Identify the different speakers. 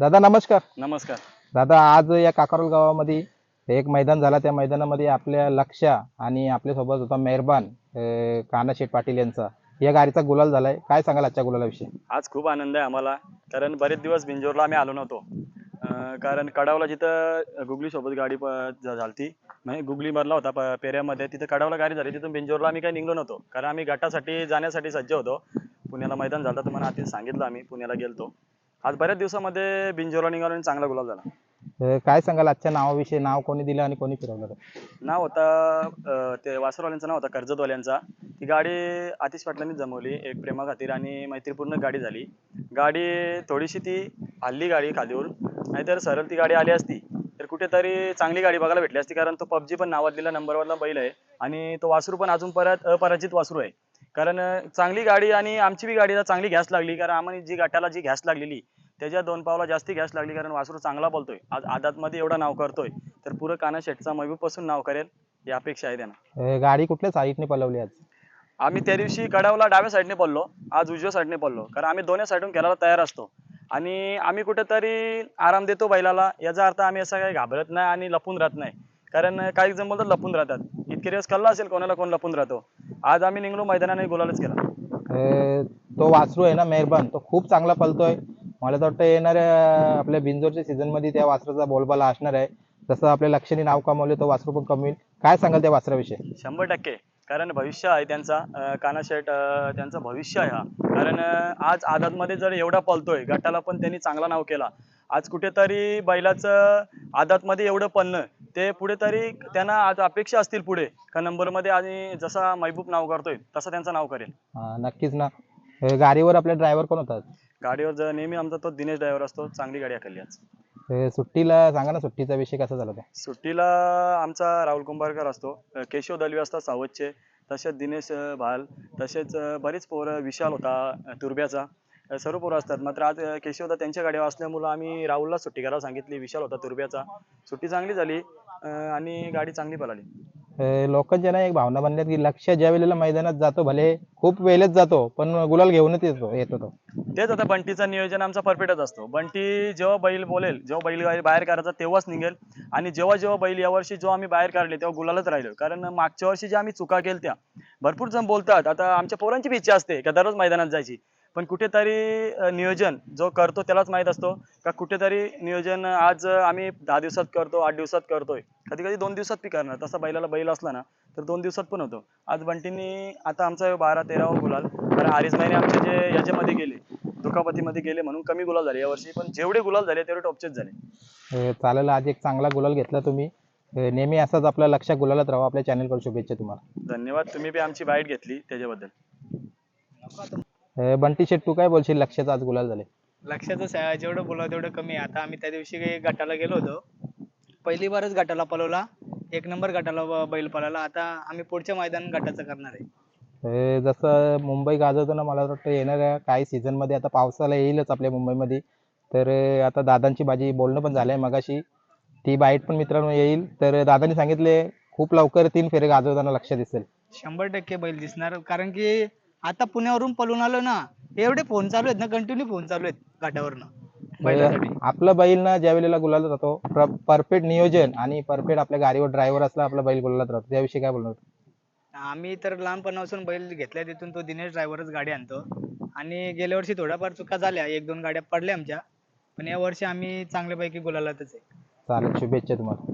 Speaker 1: दादा नमस्कार.
Speaker 2: नमस्कार.
Speaker 1: दादा आज या काकारल गावामध्ये एक मैदान झाला. त्या मैदानामध्ये आपल्या लक्ष आणि आपल्यासोबत होता मेहरबान कानाशेठ पाटील यांचा. या गाडीचा गुलाल झालाय. काय सांगाल आजच्या गुलालाविषयी?
Speaker 2: आज खूप आनंद आहे आम्हाला. कारण बरेच दिवस बिंजोरला आम्ही आलो नव्हतो. अं, कारण कडावला जिथं गुगली सोबत गाडी प- झ- झालती म्हणजे गुगली मरला होता प- पेऱ्यामध्ये तिथं कडावला गाडी झाली. तिथून बिंजोरला आम्ही काही निघलो नव्हतो. कारण आम्ही गटासाठी जाण्यासाठी सज्ज होतो. पुण्याला मैदान झालं तुम्हाला आधी सांगितलं आम्ही. पुण्याला गेलतो. आज बऱ्याच दिवसामध्ये बिंजोरला निघालो आणि चांगला गुलाल झाला.
Speaker 1: काय सांगाल आजच्या नावाविषयी? नाव कोणी दिलं आणि कोणी फिरवलं?
Speaker 2: नाव होता अं, ते वासरवाल्यांचं नाव होता कर्जतवाल्यांचा. ती गाडी आतिश पाटलांनी जमवली एक प्रेमा खातीर आणि मैत्रीपूर्ण गाडी झाली. गाडी थोडीशी ती हल्ली गाडी खालीवर नाहीतर सरळ ती गाडी आली असती तर कुठेतरी चांगली गाडी बघायला भेटली असती कारण तो पबजी पण नावाजलेला नंबरवरला बैल आहे. आणि तो वासरू पण अजून परत अपराजित वासरू आहे. कारण अं, चांगली गाडी आणि आमची बी गाडीला चांगली घॅस लागली कारण आम्हाला जी गटाला जी घॅस लागलेली त्याच्या दोन पावला जास्ती घॅस लागली कारण वासरू चांगला बोलतोय. आज आदातमध्ये एवढं नाव करतोय तर पुरं काना शेटचा महबूबपासून नाव करेल ही अपेक्षा आहे त्यांना.
Speaker 1: अं, गाडी कुठल्या साईडने पलवली आज?
Speaker 2: आम्ही त्या दिवशी कडावला डाव्या साईडने पडलो आज उजव्या साईडने पडलो कारण आम्ही दोन्ही साईडून खेळायला तयार असतो. आणि आम्ही कुठेतरी आराम देतो बैलाला याचा अर्थ आम्ही असं काही घाबरत नाही आणि लपून राहत नाही. कारण काही जण बोलतात लपून राहतात. इतके दिवस कल्ला असेल कोणाला कोण लपून राहतो. आज आम्ही निघलो मैदानाने गुलालच केला.
Speaker 1: अं, तो वासरू आहे ना मेहरबान तो खूप चांगला पलतोय. मला तर वाटतं येणाऱ्या आपल्या बिंजोरच्या सीझनमध्ये त्या वासराचा बोलबाला असणार आहे. जसं आपल्या लक्षणी नाव कमवले तो वासरू पण कमवेल. काय सांगाल त्या वासराविषयी?
Speaker 2: शंभर टक्के. कारण भविष्य आहे त्यांचा अं, काना शेट अं, त्यांचं भविष्य आहे हा. कारण आज आदातमध्ये जर एवढा पलतोय गटाला पण त्यांनी चांगला नाव केला. आज कुठेतरी बैलाचं आदातमध्ये एवढं पळणं ते पुढे तरी त्यांना आज अपेक्षा असतील पुढे. का नंबरमध्ये आणि जसा महबूब नाव करतोय तसं त्यांचं नाव करेल.
Speaker 1: हा, नक्कीच ना. गाडीवर आपले ड्रायव्हर कोण होतात?
Speaker 2: गाडीवर जर नेहमी आमचा तो दिनेश ड्रायव्हर असतो चांगली गाडी हाकलली आज.
Speaker 1: सुट्टीला सांगा ना सुट्टीचा विषय कसा झाला त्या
Speaker 2: सुट्टीला आमचा राहुल कुंभारकर असतो अं, केशव दलवी असतात सावतचे तसेच दिनेश अं, भाल तसेच अं, बरेच पोरं विशाल होता अं, तुर्ब्याचा अं, सर्व पोरं असतात. मात्र आज अं, केशवदा त्यांच्या गाडीवर असल्यामुळं आम्ही राहुलला सुट्टी करायला सांगितली विशाल होता तुर्ब्याचा सुट्टी चांगली झाली अं, आणि गाडी चांगली पळाली.
Speaker 1: लोक जे ना एक भावना बनल्यात की लक्ष ज्या वेळेला मैदानात जातो भले खूप वेळेत जातो पण गुलाल घेऊनच येतो येतो तो
Speaker 2: तेच आता बंटीचं नियोजन आमचा परफेक्टच असतो. बंटी जेव्हा बैल बोलेल जेव्हा बैल बाहेर काढायचा तेव्हाच निघेल. आणि जेव्हा जेव्हा बैल यावर्षी जेव्हा आम्ही बाहेर काढले तेव्हा गुलालच राहिलो. कारण मागच्या वर्षी ज्या आम्ही चुका केल्या त्या भरपूर जण बोलतात. आता आमच्या पोरांची इच्छा असते का दररोज मैदानात जायची. पण कुठेतरी नियोजन जो करतो त्यालाच माहीत असतो का कुठेतरी नियोजन आज आम्ही दहा दिवसात करतो आठ दिवसात करतोय. कधी कधी दोन दिवसात बी करणार. तसा बैलाला बैल असला ना तर दोन दिवसात पण होतो. आज बंटींनी आता आमचा बारा तेरावा गुलाल कारण अडीच महिने आमचे जे याच्यामध्ये गेले दुखापतीमध्ये गेले म्हणून कमी गुलाल झाले यावर्षी पण जेवढे गुलाल झाले तेवढे टॉपचेच झाले.
Speaker 1: चालेल आज एक चांगला गुलाल घेतला तुम्ही. नेहमी असाच आपला लक्ष गुलालात राहा. आपल्या चॅनलकडून शुभेच्छा तुम्हाला.
Speaker 2: धन्यवाद. तुम्ही बी आमची बाईट घेतली त्याच्याबद्दल.
Speaker 1: अं, बंटी शेट तू काय बोलशील? लक्षाचा आज गुलाल झाले.
Speaker 3: लक्षाचं सा- जेवढं बोलावं तेवढं कमी आहे. आता आम्ही त्या दिवशी काही गटाला गेलो होतो. पहिली बारच गटाला पळवला. एक नंबर गटाला ब- बैल पळाला. आता आम्ही पुढच्या मैदान गटाचं करणार आहे.
Speaker 1: अं, जसं मुंबई गाजवतो ना मला वाटतं येणाऱ्या काही सीझनमध्ये आता पावसाला येईलच आपल्या मुंबईमध्ये. तर अं, आता दादांची माझी बोलणं पण झालंय मगाशी. ती बाईट पण मित्रांनो येईल. तर दादांनी सांगितले खूप लवकर तीन फेरे गाजवताना लक्ष दिसेल.
Speaker 3: शंभर टक्के बैल दिसणार. कारण की आता पुण्यावरून पळून आलो ना एवढे फोन चालू आहेत ना कंटिन्यू फोन चालू आहेत घाटावरनं. बैलासाठी.
Speaker 1: आपला बैल ना ज्या वेळेला गुलालात राहतो परफेक्ट नियोजन आणि परफेक्ट आपल्या गाडीवर ड्रायव्हर असला आपला बैल गुलालात राहतो. त्याविषयी काय बोलणार?
Speaker 3: आम्ही तर लहानपणापासून बैल घेतल्या तिथून तो दिनेश ड्रायव्हरच गाडी आणतो. आणि गेल्या वर्षी थोड्याफार चुका झाल्या एक दोन गाड्या पडल्या आमच्या. पण या वर्षी आम्ही चांगल्यापैकी गुलालातच आहे.
Speaker 1: चालेल शुभेच्छा तुम्हाला.